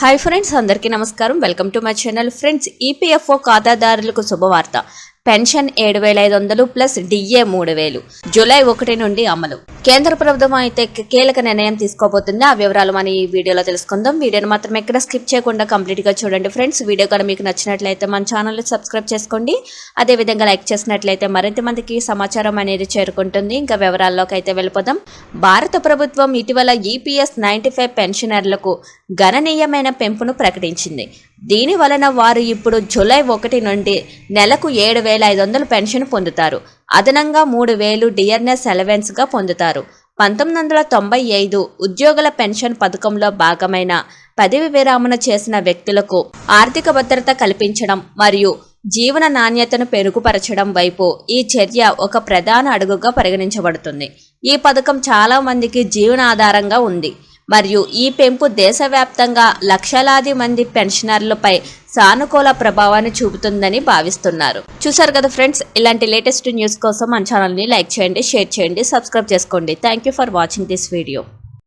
Hi friends అందరికీ నమస్కారం. Welcome to my channel friends EPFO ఖాతాదారులకు శుభవార్త. పెన్షన్ ఏడు వేల ఐదు వందలు ప్లస్ డిఏ మూడు వేలు. జూలై ఒకటి నుండి అమలు. కేంద్ర ప్రభుత్వం అయితే కీలక నిర్ణయం తీసుకోబోతుంది. ఆ వివరాలు మనం ఈ వీడియోలో తెలుసుకుందాం. వీడియోని మాత్రం ఎక్కడ స్కిప్ చేయకుండా కంప్లీట్గా చూడండి ఫ్రెండ్స్. వీడియో కూడా మీకు నచ్చినట్లయితే మన ఛానల్ని సబ్స్క్రైబ్ చేసుకోండి. అదే విధంగా లైక్ చేసినట్లయితే మరింత మందికి సమాచారం అనేది చేరుకుంటుంది. ఇంకా వివరాల్లోకి అయితే వెళ్ళిపోదాం. భారత ప్రభుత్వం ఇటీవల ఈపీఎస్ నైంటీ ఫైవ్ పెన్షనర్లకు గణనీయమైన పెంపును ప్రకటించింది. దీని వలన వారు ఇప్పుడు జూలై ఒకటి నుండి నెలకు ఏడు వేల ఐదు వందలు పెన్షన్ పొందుతారు. అదనంగా మూడు వేలు డియర్నెస్ అలవెన్స్గా పొందుతారు. పంతొమ్మిది వందల తొంభై ఐదు ఉద్యోగుల పెన్షన్ పథకంలో భాగమైన పదవి విరామణ చేసిన వ్యక్తులకు ఆర్థిక భద్రత కల్పించడం మరియు జీవన నాణ్యతను పెరుగుపరచడం వైపు ఈ చర్య ఒక ప్రధాన అడుగుగా పరిగణించబడుతుంది. ఈ పథకం చాలా మందికి జీవనాధారంగా ఉంది. మరియు ఈ పెంపు దేశవ్యాప్తంగా లక్షలాది మంది పెన్షనర్లపై సానుకూల ప్రభావాన్ని చూపుతుందని భావిస్తున్నారు. చూసారు కదా ఫ్రెండ్స్ ఇలాంటి లేటెస్ట్ న్యూస్ కోసం మన ఛానల్ని లైక్ చేయండి షేర్ చేయండి సబ్స్క్రైబ్ చేసుకోండి. Thank you for watching this video